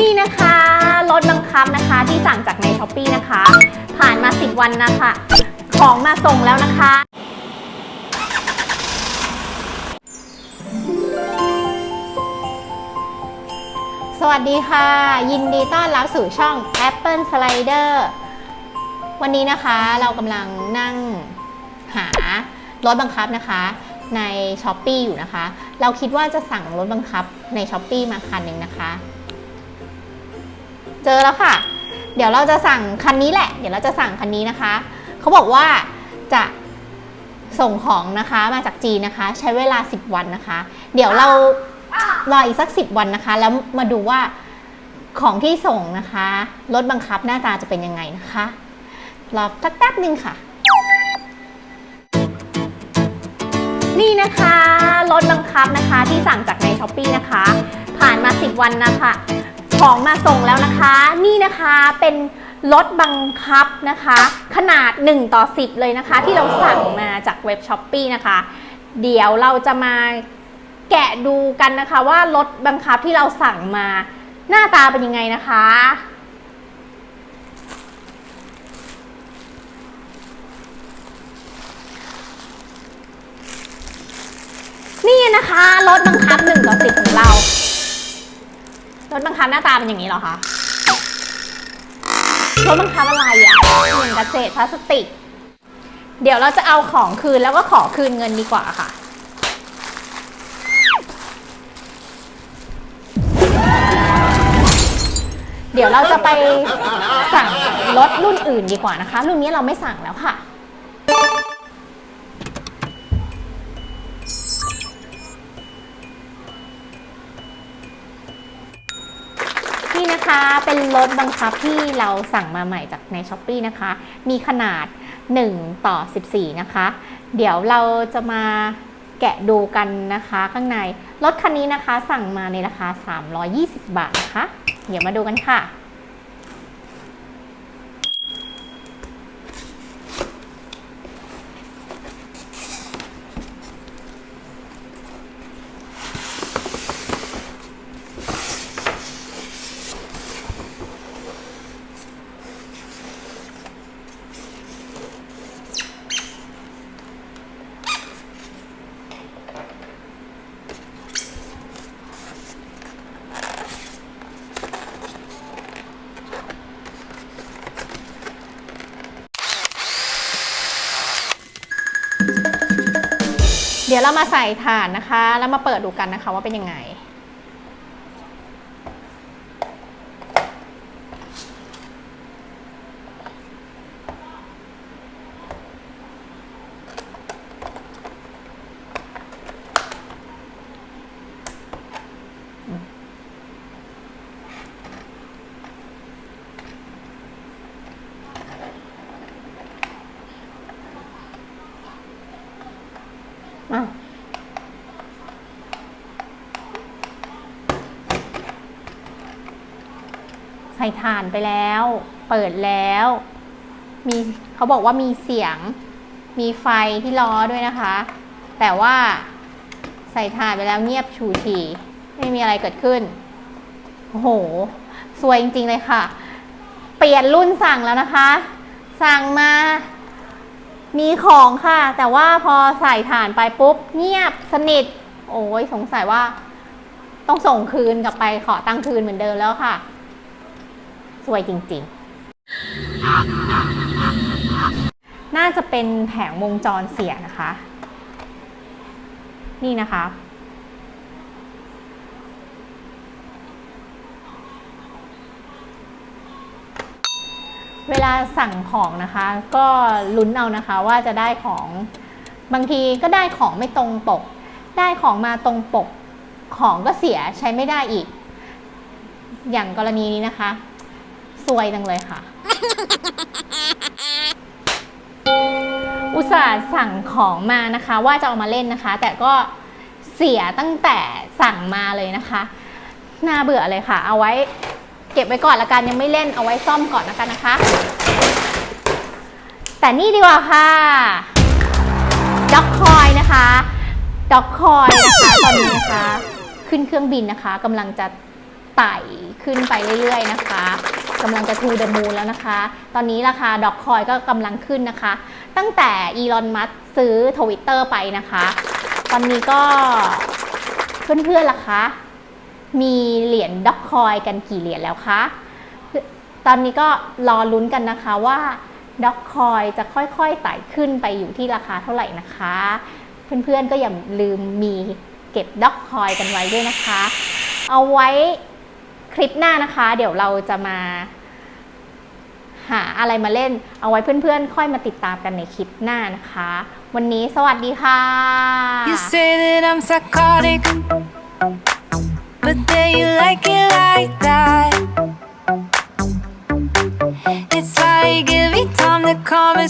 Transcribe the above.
นี่นะคะรถบังคับนะคะที่สั่งจากในช้อปปีนะคะ ผ่านมา 10 วันนะคะ ของมาส่งแล้วนะคะ สวัสดีค่ะ ยินดีต้อนรับสู่ช่อง Apple Slider วันนี้นะคะเรากำลังนั่งหารถบังคับนะคะใน s h อ p e e อยู่นะคะ เราคิดว่าจะสั่งรถบังคับใน s h อ p e e มาคันหนึ่งนะคะ เจอแล้วค่ะ เดี๋ยวเราจะสั่งคันนี้แหละ เดี๋ยวเราจะสั่งคันนี้นะคะ เขาบอกว่าจะส่งของนะคะมาจากจีนนะคะ ใช้เวลา 10 วันนะคะ เดี๋ยวเรารออีกสัก 10 วันนะคะ แล้วมาดูว่าของที่ส่งนะคะรถบังคับหน้าตาจะเป็นยังไงนะคะรอสักแป๊บนึงค่ะ นี่นะคะรถบังคับนะคะที่สั่งจากในช้อปปีนะคะ ผ่านมา 10 วันนะคะ ของมาส่งแล้วนะคะ นี่นะคะเป็นรถบังคับนะคะ ขนาด 1 ต่อ 10 เลยนะคะ ที่เราสั่งมาจากเว็บช้อปปีนะคะ เดี๋ยวเราจะมาแกะดูกันนะคะ ว่ารถบังคับที่เราสั่งมาหน้าตาเป็นยังไงนะคะ นี่นะคะรถบังคับ รถบังคับหน้าตาเป็นอย่างนี้เหรอคะ รถบังคับอะไรอะ่ะเหมือนกระเศษพลาสติก เดี๋ยวเราจะเอาของคืนแล้วก็ขอคืนเงินดีกว่าค่ะเดี๋ยวเราจะไปสั่งรถรุ่นอื่นดีกว่านะคะ รุ่นนี้เราไม่สั่งแล้วค่ะ นี่นะคะ เป็นรถบังคับที่เราสั่งมาใหม่จากในช้อปปีนะคะ มีขนาด 1 ต่อ 14 นะคะ เดี๋ยวเราจะมาแกะดูกันนะคะข้างใน รถคันนี้นะคะสั่งมาในราคา 320 บาทนะคะ เดี๋ยวมาดูกันค่ะ เดี๋ยวเรามาใส่ถานนะคะ แล้วมาเปิดดูกันนะคะว่าเป็นยังไง ส่ถ่านไปแล้ว เปิดแล้ว มีเขาบอกว่ามีเสียง มีไฟที่ล้อด้วยนะคะ แต่ว่าใส่ถ่านไปแล้วเงียบชูชีไม่มีอะไรเกิดขึ้น โอ้โห สวยจริง ๆ เลยค่ะ เปลี่ยนรุ่นสั่งแล้วนะคะ สั่งมา มีของค่ะ แต่ว่าพอใส่ถ่านไปปุ๊บ เงียบสนิท โอ้ยสงสัยว่า ต้องส่งคืนกลับไปขอตั้งคืนเหมือนเดิมแล้วค่ะ สวยจริงๆ น่าจะเป็นแผงวงจรเสียนะคะ นี่นะคะ เวลาสั่งของนะคะ ก็ลุ้นเอานะคะว่าจะได้ของบางทีก็ได้ของไม่ตรงปก ได้ของมาตรงปก ของก็เสียใช้ไม่ได้อีก อย่างกรณีนี้นะคะ สวยจังเลยค่ะ อุตส่าห์สั่งของมานะคะ ว่าจะเอามาเล่นนะคะ แต่ก็เสียตั้งแต่สั่งมาเลยนะคะน่าเบื่อเลยค่ะ เอาไว้เก็บไว้ก่อนละกันยังไม่เล่นเอาไว้ซ่อมก่อนละกันนะคะ แต่นี่ดีกว่าค่ะด็อกคอยนะคะด็อกคอยนะคะตอนนี้นะคะ ขึ้นเครื่องบินนะคะกำลังจะไต่ขึ้นไปเรื่อยๆนะคะ กำลังจะทูเดมู n แล้วนะคะ ตอนนี้ราคาดอกคอยก็กำลังขึ้นนะคะ ตั้งแต่อีลอนมัสซื้อทวิตเตอร์ไปนะคะ ตอนนี้ก็เพื่อนๆล่ะคะ มีเหรียญด็อกคอยกันกี่เหรียญแล้วคะตอนนี้ก็รอลุ้นกันนะคะว่าด็อกคอยจะค่อยๆไต่ขึ้นไปอยู่ที่ราคาเท่าไหร่นะคะ เพื่อนๆก็อย่าลืมมีเก็บด็อกคอยกันไว้ด้วยนะคะ เอาไว้ คลิปหน้านะคะ เดี๋ยวเราจะมา หาอะไรมาเล่น เอาไว้เพื่อนๆ ค่อยมาติดตามกันในคลิปหน้านะคะ วันนี้สวัสดีค่ะ You say that I'm psychotic, but then you like it like that. It's like every time the comments.